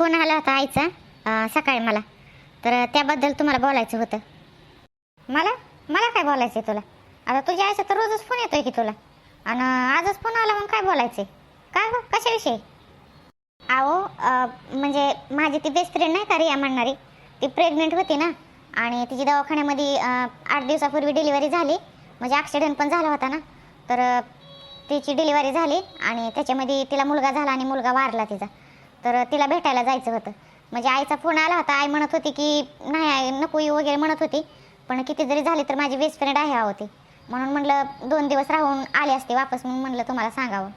Phone आला होता आईचा सकाळी मला. तर त्याबद्दल तुम्हाला बोलायचं होतं. मला? मला काय बोलायचं आहे तुला? आता तुझ्या आईचा तर रोजच फोन येतोय की तुला. आणि आजच फोन आला मग काय बोलायचं काय गं? कशाविषयी अहो म्हणजे माझी ती बेस्ट फ्रेंड नाही का रिया म्हणणारी? ती प्रेग्नेंट होती ना. आणि तिची दवाखान्यामध्ये आठ दिवसापूर्वी डिलिव्हरी झाली. म्हणजे ॲक्सिडेंट पण झाला होता ना. तर तिची डिलिव्हरी झाली आणि त्याच्यामध्ये तिला मुलगा झाला आणि मुलगा वारला तिचा. तर तिला भेटायला जायचं होतं. म्हणजे आईचा फोन आला होता. आई म्हणत होती की नाही आई नको येऊ वगैरे म्हणत होती. पण किती जरी झाली तर माझी बेस्ट फ्रेंड आहे होती म्हणून म्हणलं दोन दिवस राहून आले असते वापस म्हणून म्हणलं तुम्हाला सांगावं.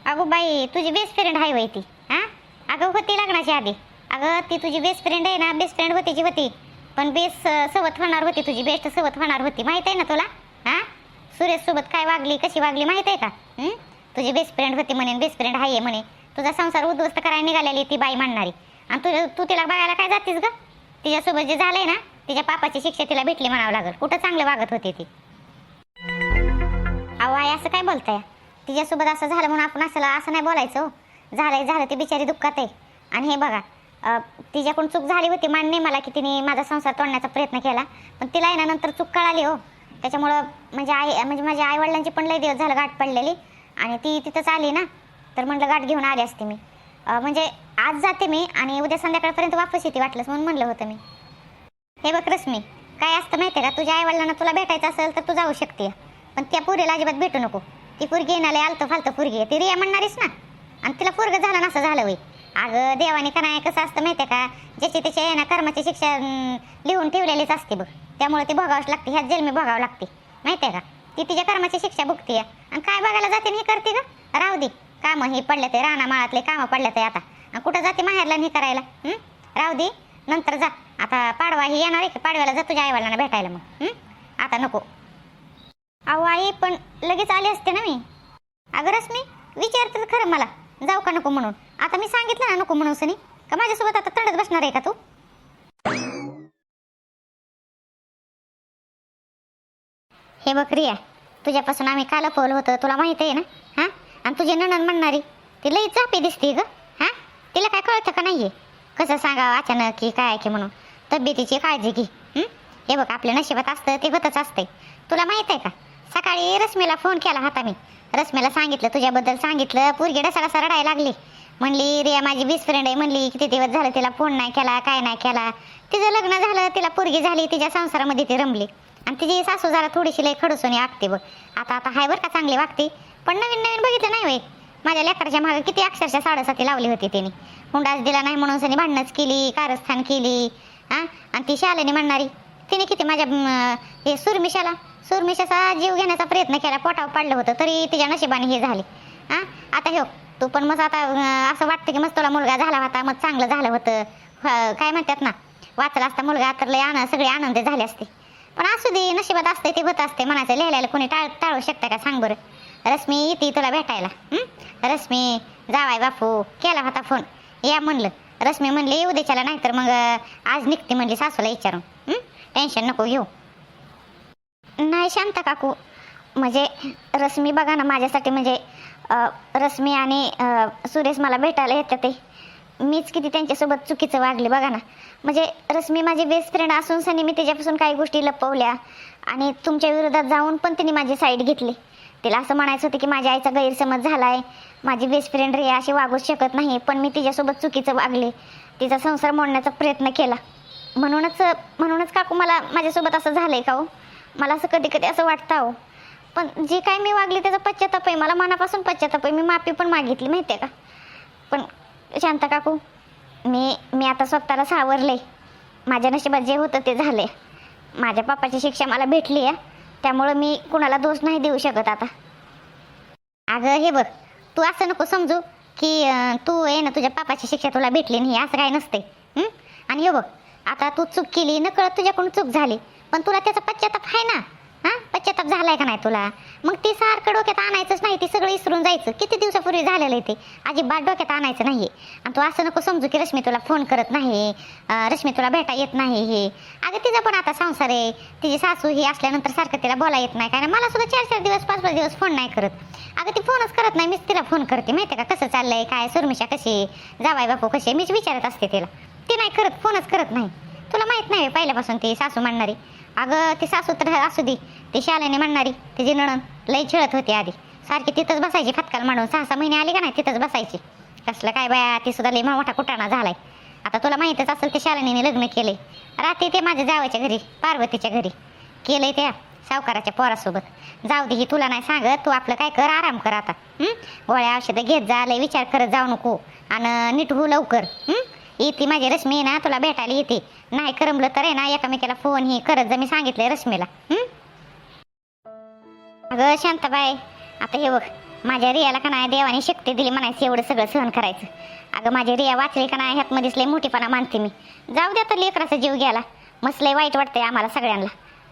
अगो बाई तुझी बेस्ट फ्रेंड आहे वय ती. हां? अगं होती लग्नाची आधी. अगं ती तुझी बेस्ट फ्रेंड आहे ना बेस्ट फ्रेंड होती जी होती. पण बेस्ट सवत होणार होती तुझी बेस्ट सवत होणार होती. माहीत आहे ना तुला? हां? सुरेश सोबत काय वागली कशी वागली माहीत आहे का? तुझी बेस्ट फ्रेंड होती म्हणे बेस्ट फ्रेंड आहे म्हणे. तुझा संसार उद्ध्वस्त करायला निघालेली ती बाई म्हणणारी. आणि तुझ्या तू तिला बघायला काय जातीस ग? तिच्यासोबत जे झालंय ना तिच्या पापाची शिक्षा तिला भेटली म्हणावं लागल. कुठं चांगलं वागत होती ती? अहो आई असं काय बोलताय? तिच्यासोबत असं झालं म्हणून आपण असं असं नाही बोलायचं हो. झालंय झालं ती बिचारी दुःखात आहे. आणि हे बघा तिच्याकडून चूक झाली होती मान्य मला की तिने माझा संसार तोडण्याचा प्रयत्न केला. पण तिला आहे ना नंतर चूक कळाली हो. त्याच्यामुळं म्हणजे आई म्हणजे माझ्या आईवडिलांची पण लय दिवस झालं गाठ पडलेली. आणि ती तिथंच आली ना. तर म्हटलं गाठ घेऊन आली असते मी. म्हणजे आज जाते मी आणि उद्या संध्याकाळपर्यंत वापस येते वाटलंच म्हणून म्हणलं होतं मी. हे बघ रश्मी काय असतं माहिती आहे का? तुझ्या आईवडिलांना तुला भेटायचं असेल तर तू जाऊ शकते पण त्या पुरीला अजिबात भेटू नको. ती पुरगी येणारे आलतं फालतं पुरगी ती रिया म्हणणारीस ना? आणि तिला पोरग झालं ना असं झालं होई अगं देवाने का नाही कसं असतं माहिती आहे का? ज्याची त्याच्या आहे ना कर्माची शिक्षा लिहून ठेवलेलीच असते बघ. त्यामुळे ती भोगावंच लागते. ह्याच जन्मी भोगावं लागते. माहिती आहे का? ती तिच्या कर्माची शिक्षा भुगते आणि काय बघायला जाते आणि हे करते का राहू दे. कामं हे पडले ते राणा माळातले कामं पडले ते आता. आणि कुठं जाते माहेरला नाही हे करायला? हं? राहू दे नंतर जा. आता पाडवा ही येणार आहे की पाडव्याला जा तुझ्या आईवडिलांना भेटायला मग हं? आता नको. अहो आई पण लगेच आले असते ना मी. अगं रश्मी विचारतील तर खरं मला. जाऊ का नको म्हणून? आता मी सांगितलं ना नको म्हणून सनी. का माझ्यासोबत आता तडत बसणार आहे का तू? हे बघ रिया तुझ्यापासून आम्ही काल पोल होतं तुला माहीत आहे ना? हां? आणि तुझी नणन म्हणणारी ती लई चापी दिसते ग. हां? तिला काय कळतं का नाहीये? कसं सांगावं अचानक की काय की म्हणून? तब्येतीची काळजी घे. हे? बघ आपल्या नशिबात असतं ते होतच असतंय. तुला माहीत आहे का? सकाळी रश्मीला फोन केला होता मी. रश्मीला सांगितलं तुझ्याबद्दल सांगितलं पूर्गी डसाला रडायला लागली. म्हणली रिया माझी बेस्ट फ्रेंड आहे म्हणली किती दिवस झालं तिला फोन नाही केला काय नाही केला. तिचं लग्न झालं तिला पोरगी झाली तिच्या संसारामध्ये ती रमली. आणि तिची सासू जरा थोडीशी लय खडूसोनी वागते बघ. आता आता हाय बरं का चांगली वागते. पण नवीन नवीन बघितलं नाही वय माझ्या लेकराच्या मागे किती अक्षरशः साडेसाती लावली होती तिने. हुंडाच दिला नाही म्हणून सनी भांडणच केली कारस्थान केली हा? आणि ती शालेने म्हणणारी तिने किती माझ्या हे सुरमिशाला सुरमिशाचा जीव घेण्याचा प्रयत्न केला पोटावर पडलं होतं तरी तिच्या नशिबाने हे झाले. हा? आता हे तू पण मग आता असं वाटतं की मग तुला मुलगा झाला होता मग चांगलं झालं होतं. काय म्हणतात ना वाचला असता मुलगा तर लय आनंद सगळे आनंद झाले असते. पण असू दे नशिबात असते ते होत असते म्हणायचं लिहायला कोणी टाळ टाळू शकता का? सांग बरं. रश्मी येते तुला भेटायला. रश्मी जावाय बापू केला होता फोन या म्हणलं. रश्मी म्हणली उद्याच्याला नाही तर मग आज निघते म्हणली सासूला विचारून. टेन्शन नको घेऊ. नाही शांत काकू. म्हणजे रश्मी बघा ना माझ्यासाठी म्हणजे रश्मी आणि सुरेश मला भेटायला येतात ते. मीच किती त्यांच्यासोबत चुकीचं वागले बघा ना. म्हणजे रश्मी माझी बेस्ट फ्रेंड असून सनी मी तिच्यापासून काही गोष्टी लपवल्या आणि तुमच्या विरोधात जाऊन पण तिने माझी साईड घेतली. तिला असं म्हणायचं होतं की माझ्या आईचा गैरसमज झाला आहे माझी बेस्ट फ्रेंड रिया अशी वागूच शकत नाही पण मी तिच्यासोबत चुकीचं वागले. तिचा संसार मोडण्याचा प्रयत्न केला. म्हणूनच म्हणूनच काकू मला माझ्यासोबत असं झालंय का हो? मला असं कधी कधी असं वाटतं हो पण जे काय मी वागले त्याचा पश्चाताप आहे. मला मनापासून पश्चाताप आहे. मी माफी पण मागितली माहिती आहे का? पण शांता काकू मी मी आता स्वतःला सावरले माझ्या नशिबात जे होतं ते झाले माझ्या पापाची शिक्षा मला भेटली आहे त्यामुळं मी कुणाला दोष नाही देऊ शकत आता. अगं हे बघ तू असं नको समजू की तू आहे ना तुझ्या पापाची शिक्षा तुला भेटली नाही असं काय नसते आणि हे बघ आता तू चूक केली नकळत तुझ्याकडून चूक झाली पण तुला त्याचा पश्चाताप आहे ना? हां झालाय का नाही तुला? मग ती सारखं डोक्यात आणायचंच नाही ती सगळं विसरून जायचं. किती दिवसापूर्वी झालेलं आहे ते? अजिबात डोक्यात आणायचं नाही आणि तू असं नको समजू की रश्मी तुला फोन करत नाही रश्मी तुला भेटा येत नाही हे. अगं तिचा पण आता संसार आहे. तिची सासू ही असल्यानंतर सारखं तिला बोला येत नाही. कारण मला सुद्धा चार चार दिवस पाच पाच दिवस फोन नाही करत. अगं ती फोनच करत नाही. मीच तिला फोन करते. माहिती आहे का कसं चाललंय? काय? सुरमिशा कशी आहे? बापू कशी मीच विचारत असते तिला. ती नाही करत. फोनच करत नाही. तुला माहीत नाही पहिल्यापासून ती सासू म्हणणारी अगं ती सासू तर असू दे. ती शालेने म्हणणारी तिची नणन लई खेळत होती आधी. सारखी तिथंच बसायची फटकाल म्हणून सहा सहा महिने आले का नाही तिथंच बसायची. कसलं काय बाया ती सुद्धा लई मोठा कुटाणा झालाय. आता तुला माहीतच असेल ते शालिनीने लग्न केले रात्री ते माझ्या जावाच्या घरी पार्वतीच्या घरी. केलंय त्या सावकाराच्या पोरासोबत. जाऊ दे ही तुला नाही सांगत. तू आपलं काय कर आराम कर आता. गोळ्या औषधं घेत जा लय विचार करत जाऊ नको. आणि नीट हो लवकर. येते माझी रश्मी आहे ना तुला भेटायला येते. नाही करमलं तर आहे ना एकामेकीला फोन ही करत जा मी सांगितलंय रश्मीला. अगं शांताबाई आता हे बघ माझ्या रियाला का नाही देवाने शक्ती दिली म्हणायचं एवढं सगळं सहन करायचं. अगं माझी रिया वाचली का नाही ह्यात मध्येच लय मोठीपणा मानते मी. जाऊ द्या तर लेकराचा जीव घ्यायला. मस्त लय वाईट वाटतंय आम्हाला सगळ्यांना.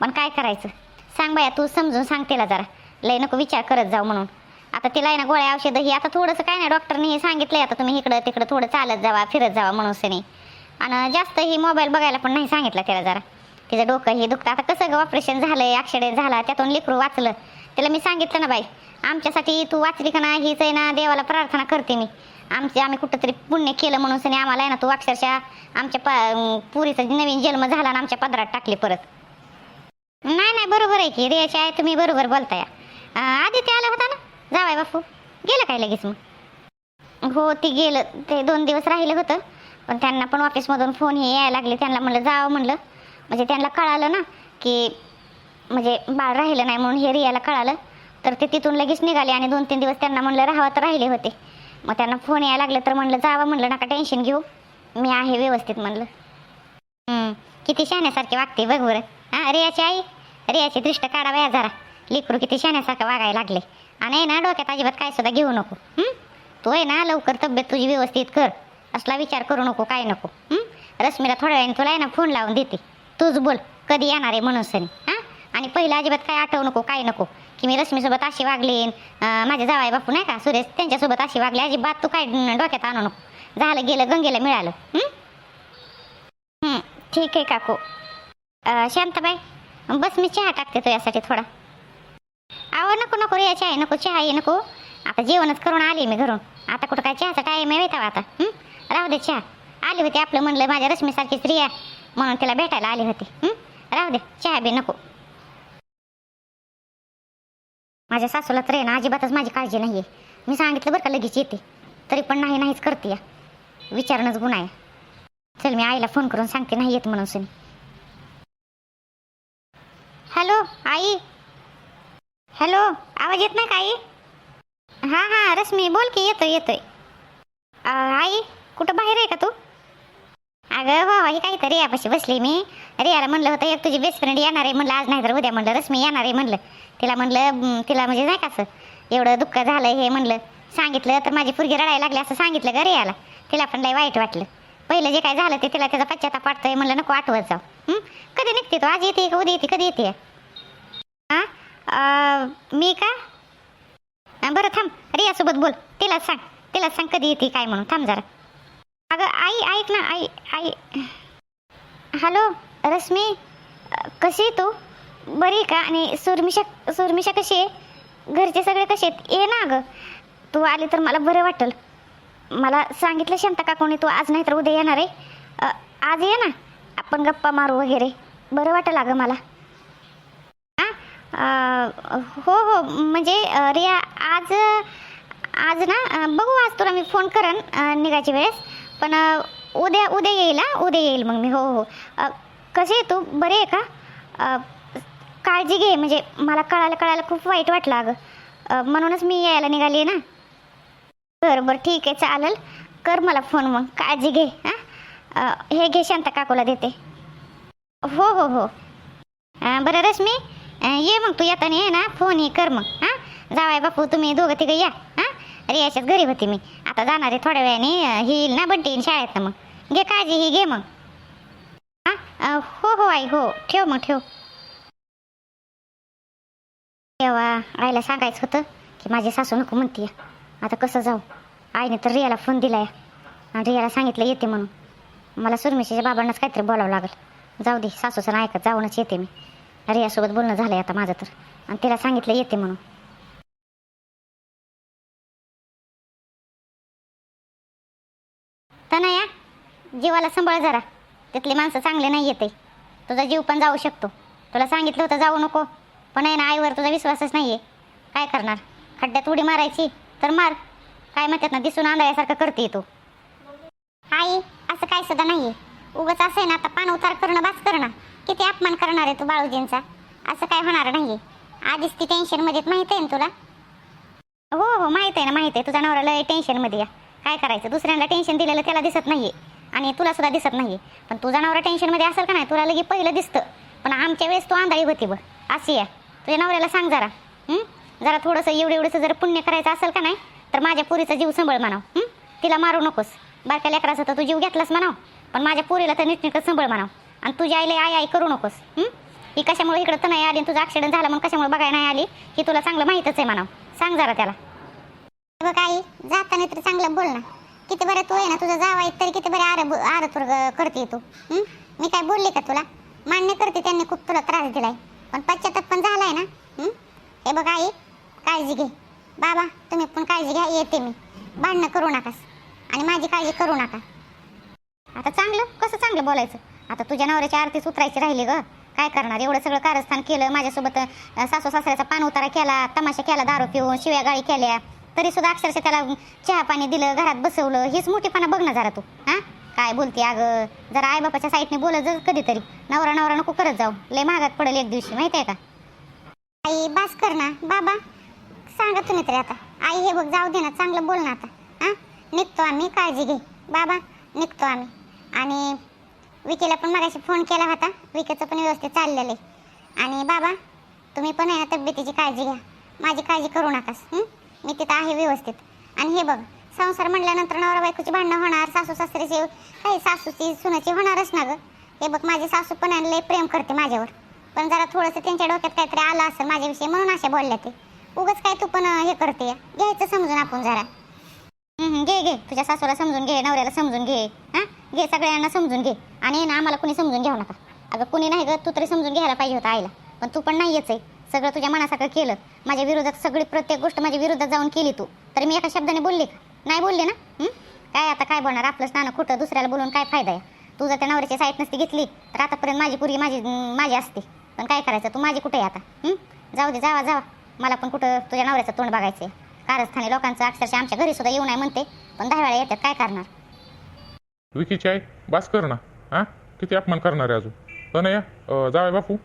पण काय करायचं? सांग बाया तू समजून सांग तिला जरा. लय नको विचार करत जाऊ म्हणून. आता तिला आहे ना गोळ्या औषधं ही आता थोडंसं काय नाही डॉक्टरने हे सांगितलंय आता तुम्ही इकडं तिकडं थोडं चालत जावा फिरत जावा म्हणून सनी. आणि जास्त ही मोबाईल बघायला पण नाही सांगितलं त्याला जरा. तिचं डोकं हे दुखतं. आता कसं गं ऑपरेशन झालंय ॲक्सिडेंट झाला त्यातून लेकरू वाचलं. त्याला मी सांगितलं ना बाई आमच्यासाठी तू वाचली का ना हीच आहे ना देवाला प्रार्थना करते मी. आमचे आम्ही कुठंतरी पुण्य केलं म्हणून सनी आम्हाला आहे ना तू अक्षरशः आमच्या पा पुरीचा नवीन जन्म झाला आणि आमच्या पदरात टाकली परत. नाही नाही बरोबर आहे की रियाची आहे तुम्ही बरोबर बोलताय. अं, आदित्य आला होता ना? जावाय बापू. गेलं काय लगेच मग? हो ते गेलं. ते दोन दिवस राहिलं होतं. पण त्यांना पण ऑफिसमधून फोन हे यायला लागले. त्यांना म्हणलं जावं म्हणलं. म्हणजे त्यांना कळालं ना की म्हणजे बाळ राहिलं नाही म्हणून हे रियाला कळालं. तर ते तिथून लगेच निघाले आणि दोन तीन दिवस त्यांना म्हणलं राहावं तर राहिले होते. मग त्यांना फोन यायला लागलं तर म्हणलं जावं म्हणलं नका टेन्शन घेऊ. मी आहे व्यवस्थित म्हणलं. किती शहाण्यासारखे वागते बघ बरं. हां रियाची आई? रियाची दृष्ट काढावया जरा. लेकरू किती शहाण्यासारखं वागायला लागले. आणि आहे ना डोक्यात अजिबात काय सुद्धा घेऊ नको तू आहे ना लवकर तब्येत तुझी व्यवस्थित कर असला विचार करू नको काय नको रश्मीला थोड्या वेळाने तुला आहे ना फोन लावून देते. तूच बोल कधी येणार आहे म्हणून सनी हां? आणि पहिलं अजिबात काय आठवू नको काय नको की मी रश्मीसोबत अशी वागले माझ्या माझे जावाई बापू नाही का सुरेश त्यांच्यासोबत अशी वागली अजिबात तू काय डोक्यात आणू नको. झालं गेलं गंगेला मिळालं ठीक आहे काकू. शांताबाई बस मी चहा टाकते तो यासाठी थोडा. नको रे चहा नको चहा आहे नको. आता जेवणच करून आली मी घरून. आता कुठं काय चहाचा टाईम आहे वेतावा आता. राहू दे चहा. आली होती आपलं म्हणलं माझ्या रश्मीसारखी स्त्री आहे म्हणून तिला भेटायला आली होती. राहू दे चहा बी नको. माझ्या सासूला तर आहे ना अजिबातच माझी काळजी नाही आहे मी सांगितलं बरं का लगेच येते. तरी पण नाही नाहीच करते या. विचारणंच गुन्हा आहे. चल मी आईला फोन करून सांगते नाही येत म्हणून सुनी. हॅलो आई. हॅलो आवाज येत नाही काही हां हां रश्मी बोल की येतोय येतोय. आहे आई कुठं बाहेर आहे का तू? अगं हो ही काहीतरी यापाशी बसली मी. रियाला म्हणलं होतं एक तुझी बेस्ट फ्रेंड येणार आहे म्हणलं आज नाही तर उद्या म्हणलं रश्मी येणार आहे म्हणलं. तिला म्हणलं तिला म्हणजे नाही का असं एवढं दुःख झालं हे म्हणलं. सांगितलं तर माझी पुरगी रडायला लागली असं सांगितलं घरी रियाला तिला पण लय वाईट वाटलं. पहिलं जे काय झालं ते तिला त्याचा पश्चाताप वाटतोय म्हणलं नको आठवत जाऊ. कधी निघते तू? आज येते का उद्या येते? कधी येते? हां मी का? बरं थांब. रियासोबत बोल. तिलाच सांग. तिला सांग कधी येते काय म्हणून. थांब जरा. अगं आई ऐक ना. आई आई. हॅलो रश्मी. कशी आहे तू? बरी आहे का? आणि सुरमिशा सुरमिशा कशी आहे? घरचे सगळे कसे आहेत? ये ना अगं. तू आली तर मला बरं वाटेल. मला सांगितलं शांता का कोणी तू आज नाही तर उद्या येणार आहे. आज ये ना. आपण गप्पा मारू वगैरे. बरं वाटेल अगं मला. हो हो. म्हणजे रिया आज आज ना बघू आज तुला मी फोन करन निघायच्या वेळेस. पण उद्या उद्या येईल हा? उद्या येईल मग मी. हो हो. कसे आहे तू? बरे आहे का? काळजी घे. म्हणजे मला कळायला कळायला खूप वाईट वाटलं अगं. म्हणूनच मी यायला निघाली ना. बरं बरं. ठीक आहे. चालेल. कर मला फोन मग. काळजी घे हां? हे घे शांता काकूला देते. हो हो हो. बरं रश्मी. ये मग तू येताना ये ना फोन हे कर मग हां? जावाय बापू तुम्ही दोघं तिघं या हां? रियाच्याच घरी होती मी. आता जाणार आहे थोड्या वेळाने ही येईल ना बंटी येईल शाळेत मग. घे काळजी ही घे मग. हां? हो हो आई हो. ठेव मग ठेव. तेव्हा आईला सांगायचं होतं की माझी सासू नको म्हणते आता कसं जाऊ? आईने तर रियाला फोन दिलाय. आणि रियाला सांगितलं येते म्हणून. मला सुरमेशीच्या बाबांनाच काहीतरी बोलावं लागेल. जाऊ दे सासूचं ऐकत जाऊनच येते मी. रियासोबत बोलणं झालंय आता माझं तर. आणि तिला सांगितलं येते म्हणून. तनया जीवाला सांभाळ जरा. तिथली माणसं चांगले नाही येते. तुझा जीव पण जाऊ शकतो. तुला सांगितलं होतं जाऊ नको. पण आहे ना आईवर तुझा विश्वासच नाही आहे काय करणार? खड्ड्यात उडी मारायची तर मार. काय म्हणतात ना दिसून आंधळ्यासारखं करते तू. आई असं काय सुद्धा नाहीये. उगाच असं आहे ना आता पान उतार करणं बास करणं. किती अपमान करणार आहे तू बाळूजींचा? असं काय होणार नाही आधीच ती टेन्शनमध्ये माहीत आहे ना तुला? हो हो माहीत आहे ना माहीत आहे. तुझा नवरा लय टेन्शनमध्ये या काय करायचं? दुसऱ्यांना टेन्शन दिलेलं त्याला दिसत नाहीये. आणि तुला सुद्धा दिसत आहे पण तुझा नवरा टेन्शनमध्ये असेल का नाही तुला लगे पहिलं दिसतं. पण आमच्या वेळेस तू आंधळी होती बघ. अशी आहे. तुझ्या नवऱ्याला सांग जरा. जरा थोडंसं एवढं एवढंसं जर पुण्य करायचं असेल का नाही तर माझ्या पुरीचा जीव संभळ म्हणाव. तिला मारू नकोस. बारक्या लेकराचा तर तू जीव घेतलास म्हणाव. पण माझ्या पुरीला तर नीटनीटच संभळ म्हणाव. आणि तुझ्या आईला आई आई करू नकोस ही? कशामुळे इकडं तर नाही आली तुझा ॲक्सिडेंट झाला म्हणून कशामुळे बघायला नाही आली ही तुला चांगलं माहीतच आहे म्हणाव. सांग जरा त्याला. बघ आई जाताना तरी चांगलं बोल ना. किती बरं तू आहे ना तुझं जावा तरी किती बरे आर आर तुर करते तू मी काय बोलले का तुला? मान्य करते त्यांनी खूप तुला त्रास दिलाय. पण पश्चाताप पण झालाय ना हे बघ आई काळजी घे. बाबा तुम्ही पण काळजी घ्या येते मी. भांडणं करू नकास. आणि माझी काळजी करू नका. आता चांगलं? कसं चांगलं बोलायचं? आता तुझ्या नवऱ्याची आरतीच उतरायची राहिली ग. काय करणार? एवढं सगळं कारस्थान केलं माझ्यासोबत सासू सासऱ्याचा पान उतारा केला तमाशा केला दारू पिऊन शिव्या गाळी केल्या. तरी सुद्धा अक्षरशः त्याला चहा पाणी दिलं घरात बसवलं. हेच मोठेपणा बघ ना जरा तू हा? काय बोलते अगं? जरा आईबापाच्या साईडने बोलत जा कधीतरी. नवरा नवरा नको करत जाऊ. लय महागात पडेल एक दिवशी माहिती आहे का? आई बास कर ना. बाबा सांगा तुम्ही तरी आता. आई हे बघ जाऊ दे ना. चांगलं बोल ना आता. हा? निघतो आम्ही काळजी घे. बाबा निघतो आम्ही. आणि विकीला पण मगाशी फोन केला होता. विकीचं पण व्यवस्थित चाललेलं आहे. आणि बाबा तुम्ही पण आहे ना तब्येतीची काळजी घ्या. माझी काळजी करू नकास मी तिथं आहे व्यवस्थित. आणि हे बघ संसार म्हणल्यानंतर नवरा बायकोची भांडणं होणार सासू सासरीचे काही सासूची सुनाची होणारच ना गं. हे बघ माझी सासू पण लय प्रेम करते माझ्यावर. पण जरा थोडंसं त्यांच्या डोक्यात काहीतरी आलं असेल माझ्याविषयी म्हणून अशा बोलल्या ते. उगाच काय तू पण हे करते. घ्यायचं समजून आपण जरा. घे घे. तुझ्या सासूला समजून घे नवऱ्याला समजून घे. हां? घे सगळ्यांना समजून घे. आणि ना आम्हाला कुणी समजून घेऊ नका. अगं कुणी नाही ग तू तरी समजून घ्यायला पाहिजे होता आईला. पण तू पण नाही आहे. सगळं तुझ्या मनासारखं केलं. माझ्या विरोधात सगळी प्रत्येक गोष्ट माझ्या विरोधात जाऊन केली तू. तरी मी एका शब्दाने बोलले का? नाही बोलले ना? काय आता काय बोलणार? आपलं स्नान खोटं दुसऱ्याला बोलून काय फायदा आहे? तू जर त्या नवऱ्याची साईट नसती घेतली तर आतापर्यंत माझी पुरी माझी माझी असते. पण काय करायचं? तू माझी कुठे आहे आता? जाऊ दे जावा जावा. मला पण कुठं तुझ्या नवऱ्याचं तोंड बघायचं आहे कारस्थानी लोकांचं अक्षरशः आमच्या घरी सुद्धा येऊ नाही म्हणते. पण दहा वेळा येतात काय करणार? विकीची आई बास कर ना. हां किती अपमान करणार आहे अजून तर नाही जावाय बापू.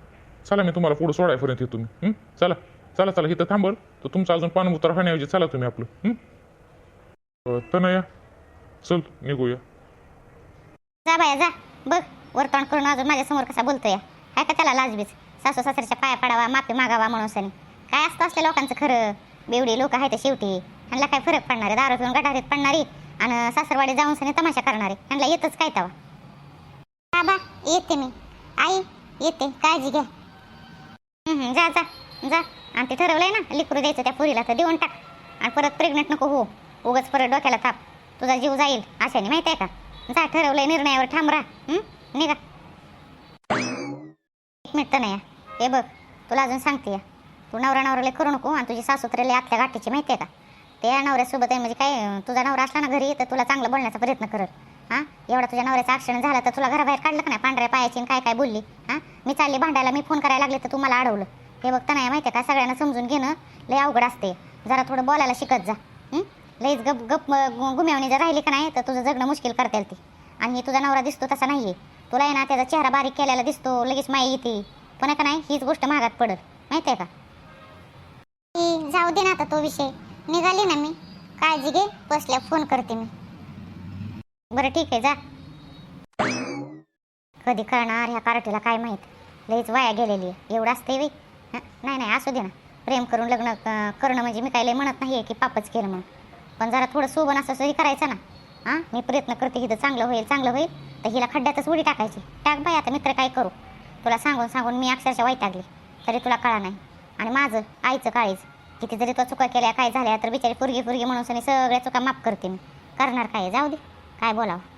चला मी तुम्हाला पुढं सोडायपर्यंत येतो तुम्ही चला. चला चला इथं थांबल. तर तुमचं अजून पान उतार होण्याऐवजी चला तुम्ही आपलं. तनया चल निघूया. जा बाया जा. बघ वरतोंड करून अजून माझ्यासमोर कसा बोलतोय. काय का त्याला लाजबीच? सासू सासऱ्याच्या पाया पडावा माफी मागावा म्हणून सनी. काय असतं असल्या लोकांचं खरं? बेवडी लोक आहेत शेवटी. त्यांना काय फरक पडणार आहे? दारू पिऊन गटारीत पडणारी? आणि सासरवाडी जाऊन सनी तमाशा करणारे ह्यांना येतच काय तवा बाबा येते मी. आई येते. काळजी घ्या. हम्म, जा जा जा. आणि ते ठरवलंय ना लिकरू द्यायचं त्या पुरीला तर देऊन टाक. आणि परत प्रेग्नेंट नको हो उगाच परत डोक्याला ताप तुझा जीव जाईल अशाने माहिती आहे का? जा ठरवलंय निर्णयावर ठाम राहा. निघा. एक मिनिट नाही हे बघ तुला अजून सांगते. या तू नवरा नवराला करू नको आणि तुझी सासू आतल्या गाठीची माहिती आहे का? त्या नवऱ्यासोबत आहे. म्हणजे काय तुझा नवरा असला ना घरी तर तुला चांगलं बोलण्याचा प्रयत्न करत हां? एवढा तुझ्या नवऱ्याचा ॲक्सिडेंट झाला तर तुला घराबाहेर काढलं का नाही? पांढऱ्या पायाची आणि काय काय बोलली? हां? मी चालली भांडायला मी फोन करायला लागले तर तू मला अडवलं. हे बघता नाही माहिती आहे का? सगळ्यांना समजून घेणं लय अवघड असते. जरा थोडं बोलायला शिकत जा. लईच गप गप गुम्यावणी जर राहिली का नाही तर तुझं जगणं मुश्किल करता येईल ती. आणि तुझा नवरा दिसतो तसा नाही आहे तुला आहे ना त्याचा चेहरा बारीक केलेला दिसतो लगेच माई येते. पण आहे का नाही हीच गोष्ट महागात पडत माहिती आहे का? जाऊ दे ना आता तो विषय. निघाली ना मी. काळजी घे बसल्या फोन करते मी. बरं ठीक आहे जा. कधी कळणार ह्या कार्टीला काय माहीत? लईच वाया गेलेली आहे. एवढं असते वे नाही नाही असू दे ना. प्रेम करून लग्न करणं म्हणजे मी काही लय म्हणत नाही आहे की पापच केलं म्हणून. पण जरा थोडं सोबन असं सही करायचं ना. हां मी प्रयत्न करते हिथं चांगलं होईल चांगलं होईल. तर हिला खड्ड्यातच उडी टाकायची. टाक बाय आता मित्र काय करू? तुला सांगून सांगून मी अक्षरशः वैतागली. तरी तुला कळा नाही. आणि माझं आईचं काळीच किती जरी तो चुका केल्या काय झाल्या तर बिचारी पुरगी पुरगी म्हणून सगळ्या चुका माफ करते मी. करणार काय जाऊ दे. काय बोलावं?